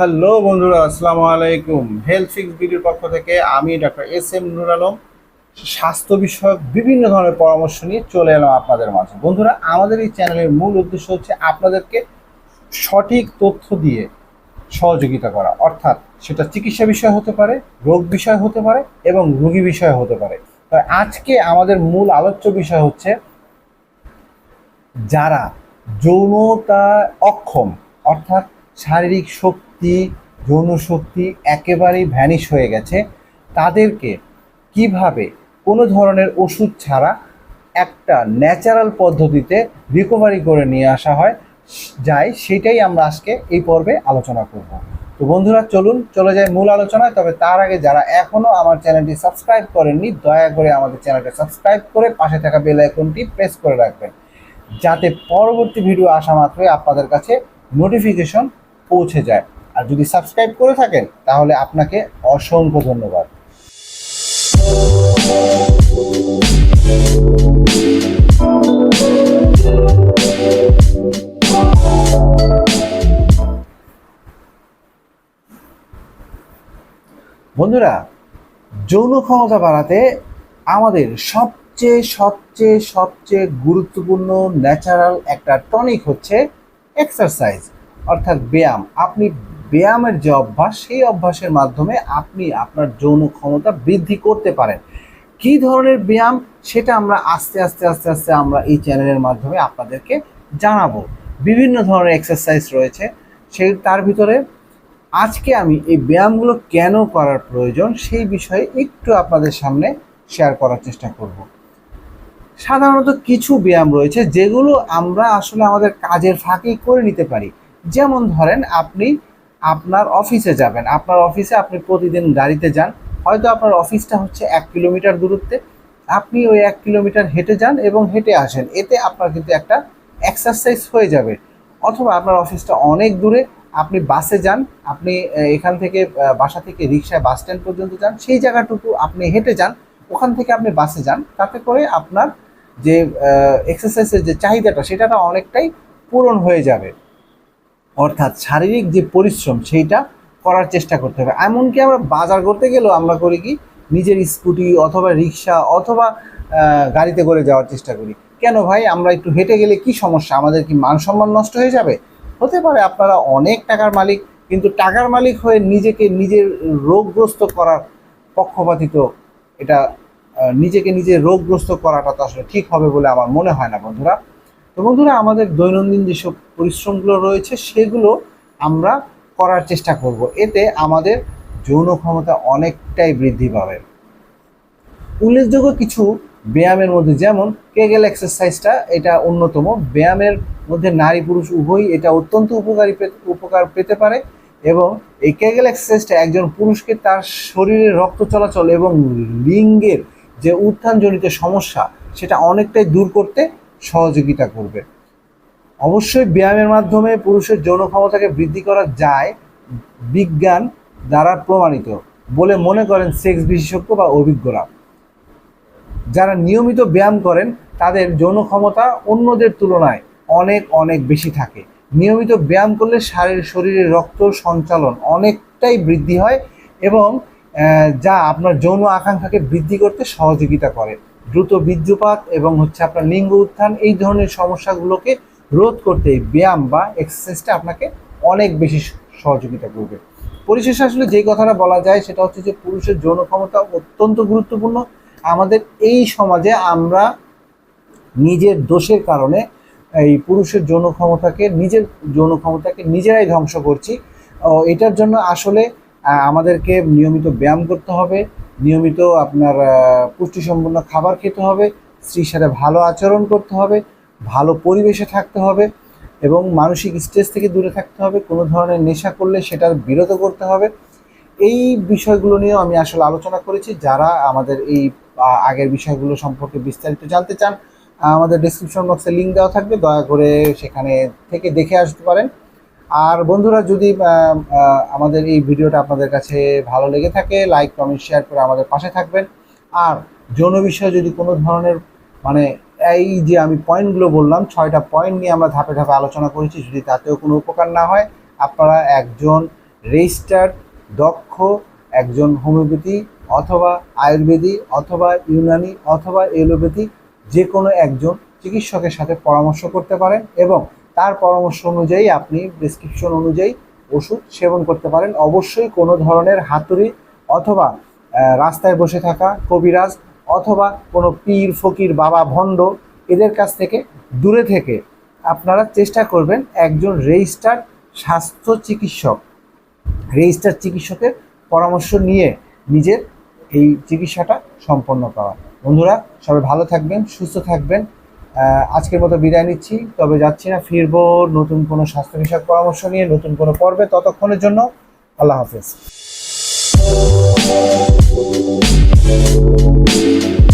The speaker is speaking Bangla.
হ্যালো বন্ধুরা, আসসালামু আলাইকুম। হেলথ ফিক্স ভিডিওর পক্ষ থেকে আমি doctor S M Nur Alam. স্বাস্থ্য বিষয়ক বিভিন্ন ধরনের পরামর্শ নিয়ে চলে এলাম আপনাদের মাঝে। বন্ধুরা, আমাদের এই চ্যানেলের মূল উদ্দেশ্য হচ্ছে আপনাদেরকে সঠিক তথ্য দিয়ে সহযোগিতা করা। অর্থাৎ সেটা চিকিৎসা বিষয় হতে পারে, রোগ বিষয় হতে পারে এবং রোগী বিষয় হতে পারে। তাই আজকে আমাদের মূল আলোচ্য বিষয় হচ্ছে যারা যৌনতা অক্ষম, অর্থাৎ শারীরিক শক্তি যৌন শক্তি একেবারেই ভ্যানিশ হয়ে গেছে। তাদেরকে কীভাবে কোনো ধরনের ওষুধ ছাড়া একটা ন্যাচারাল পদ্ধতিতে রিকভারি করে নিয়ে আসা হয়, যায়, সেটাই আমরা আজকে এই পর্বে আলোচনা করব। তো বন্ধুরা, চলুন, চলে যায় মূল আলোচনায়। তবে তার আগে যারা এখনও আমার চ্যানেলটি সাবস্ক্রাইব করেননি, দয়া করে আমাদের চ্যানেলটি সাবস্ক্রাইব করে পাশে থাকা বেল আইকনটি প্রেস করে রাখবেন। যাতে পরবর্তী ভিডিও আসা মাত্রই আপনাদের কাছে নোটিফিকেশন পৌঁছে যায়। আর যদি সাবস্ক্রাইব করে থাকেন, তাহলে আপনাকে অসংখ্য ধন্যবাদ। বন্ধুরা, যৌন ক্ষমতা বাড়াতে আমাদের সবচেয়ে সবচেয়ে সবচেয়ে গুরুত্বপূর্ণ ন্যাচারাল একটা টনিক হচ্ছে এক্সারসাইজ অর্থাৎ ব্যায়াম। আপনি ব্যায়ামের যে অভ্যাস, সেই অভ্যাসের মাধ্যমে আপনি আপনার যৌন ক্ষমতা বৃদ্ধি করতে পারেন। কী ধরনের ব্যায়াম, সেটা আমরা আস্তে আস্তে আস্তে আস্তে আমরা এই চ্যানেলের মাধ্যমে আপনাদেরকে জানাব। বিভিন্ন ধরনের এক্সারসাইজ রয়েছে সেই তার ভিতরে আজকে আমি এই ব্যায়ামগুলো কেন করার প্রয়োজন, সেই বিষয়ে একটু আপনাদের সামনে শেয়ার করার চেষ্টা করব। সাধারণত কিছু ব্যায়াম রয়েছে যেগুলো আমরা আসলে আমাদের কাজের ফাঁকেই করে নিতে পারি। যেমন ধরেন, আপনি আপনার অফিসে যাবেন। আপনার অফিসে আপনি প্রতিদিন গাড়িতে যান। হয়তো আপনার অফিসটা হচ্ছে এক কিলোমিটার দূরত্বে। আপনি ওই এক কিলোমিটার হেঁটে যান এবং হেঁটে আসেন। এতে আপনার কিন্তু একটা এক্সারসাইজ হয়ে যাবে। অথবা আপনার অফিসটা অনেক দূরে। আপনি বাসে যান। আপনি এখান থেকে বাসা থেকে রিক্সায় বাস স্ট্যান্ড পর্যন্ত যান। সেই জায়গাটুকু আপনি হেঁটে যান। ওখান থেকে আপনি বাসে যান। তাতে করে আপনার যে এক্সারসাইজের যে চাহিদাটা, সেটাটা অনেকটাই পূরণ হয়ে যাবে। অর্থাৎ শারীরিক যে পরিশ্রম, সেইটা করার চেষ্টা করতে হবে। এমনকি আমরা বাজার করতে গেলেও আমরা করি কি, নিজের স্কুটি অথবা রিক্সা অথবা গাড়িতে করে যাওয়ার চেষ্টা করি। কেন ভাই? আমরা একটু হেঁটে গেলে কি সমস্যা? আমাদের কি মান সম্মান নষ্ট হয়ে যাবে? হতে পারে আপনারা অনেক টাকার মালিক, কিন্তু টাকার মালিক হয়ে নিজেকে নিজের রোগগ্রস্ত করার পক্ষপাতিত এটা নিজেকে নিজে রোগগ্রস্ত করাটা তো আসলে ঠিক হবে বলে আমার মনে হয় না বন্ধুরা। তো বন্ধুরা, আমাদের দৈনন্দিন যেসব পরিশ্রমগুলো রয়েছে, সেগুলো আমরা করার চেষ্টা করব। এতে আমাদের যৌন ক্ষমতা অনেকটাই বৃদ্ধি পাবে। উল্লেখযোগ্য কিছু ব্যায়ামের মধ্যে, যেমন কেগেল এক্সারসাইজটা, এটা অন্যতম। ব্যায়ামের মধ্যে নারী পুরুষ উভয়ই এটা অত্যন্ত উপকারী উপকার পেতে পারে এবং এই কেগেল এক্সারসাইজটা একজন পুরুষকে তার শরীরের রক্ত চলাচল এবং লিঙ্গের যে উত্থানজনিত সমস্যা, সেটা অনেকটাই দূর করতে সহযোগিতা করবে। অবশ্যই ব্যায়ামের মাধ্যমে পুরুষের যৌন ক্ষমতাকে বৃদ্ধি করা যায় বিজ্ঞান দ্বারা প্রমাণিত বলে মনে করেন সেক্স বিশেষজ্ঞ বা অভিজ্ঞরা। যারা নিয়মিত ব্যায়াম করেন, তাদের যৌন ক্ষমতা অন্যদের তুলনায় অনেক অনেক বেশি থাকে। নিয়মিত ব্যায়াম করলে শারীর, শরীরের রক্ত সঞ্চালন অনেকটাই বৃদ্ধি হয় এবং যা আপনার যৌন আকাঙ্ক্ষাকে বৃদ্ধি করতে সহযোগিতা করে। দ্রুত বীর্যপাত এবং হচ্ছে আপনার লিঙ্গ উত্থান, এই ধরনের সমস্যাগুলোকে রোধ করতে এই ব্যায়াম বা এক্সারসাইজটা আপনাকে অনেক বেশি সহযোগিতা করবে। পরিশেষে আসলে যেই কথাটা বলা যায় সেটা হচ্ছে যে পুরুষের যৌন ক্ষমতা অত্যন্ত গুরুত্বপূর্ণ। আমাদের এই সমাজে আমরা নিজের দোষের কারণে এই পুরুষের যৌন ক্ষমতাকে, নিজের যৌন ক্ষমতাকে নিজেরাই ধ্বংস করছি। এটার জন্য আসলে আমাদেরকে নিয়মিত ব্যায়াম করতে হবে। নিয়মিত আপনার পুষ্টিসম্পন্ন খাবার খেতে হবে। স্ত্রীর সাথে ভালো আচরণ করতে হবে। ভালো পরিবেশে থাকতে হবে এবং মানসিক স্ট্রেস থেকে দূরে থাকতে হবে, কোনো ধরনের নেশা করলে সেটার বিরত করতে হবে। এই বিষয়গুলো নিয়েও আমি আসলে আলোচনা করেছি। যারা আমাদের এই আগের বিষয়গুলো সম্পর্কে বিস্তারিত জানতে চান আমাদের ডিসক্রিপশন বক্সে লিঙ্ক দেওয়া থাকবে। দয়া করে সেখানে থেকে দেখে আসতে পারেন। আর বন্ধুরা, যদি আমাদের এই ভিডিওটা আপনাদের কাছে ভালো লেগে থাকে লাইক কমেন্ট শেয়ার করে আমাদের পাশে থাকবেন। আর যৌন বিষয়ে যদি কোনো ধরনের মানে এই যে আমি পয়েন্টগুলো বললাম, ছয়টা পয়েন্ট নিয়ে আমরা ধাপে ধাপে আলোচনা করেছি, যদি তাতেও কোনো উপকার না হয়, আপনারা একজন রেজিস্টার্ড দক্ষ একজন হোমিওপ্যাথি অথবা আয়ুর্বেদিক অথবা ইউনানি অথবা এলোপ্যাথি যে কোনো একজন চিকিৎসকের সাথে পরামর্শ করতে পারেন এবং তার পরামর্শ অনুযায়ী আপনি প্রেসক্রিপশন অনুযায়ী ওষুধ সেবন করতে পারেন। অবশ্যই কোনো ধরনের হাতুড়ি অথবা রাস্তায় বসে থাকা কবিরাজ অথবা কোনো পীর, ফকির, বাবা, ভণ্ড, এদের কাছ থেকে দূরে থেকে আপনারা চেষ্টা করবেন একজন রেজিস্টার্ড স্বাস্থ্য চিকিৎসক, রেজিস্টার চিকিৎসকের পরামর্শ নিয়ে নিজের এই চিকিৎসাটা সম্পন্ন করা। বন্ধুরা, সবাই ভালো থাকবেন, সুস্থ থাকবেন। আজকের মতো বিদায় নিচ্ছি। তবে যাচ্ছি না, ফিরবো নতুন কোনো স্বাস্থ্য বিষয়ক পরামর্শ নিয়ে নতুন কোনো পর্বে। ততক্ষণের জন্য আল্লাহ হাফেজ।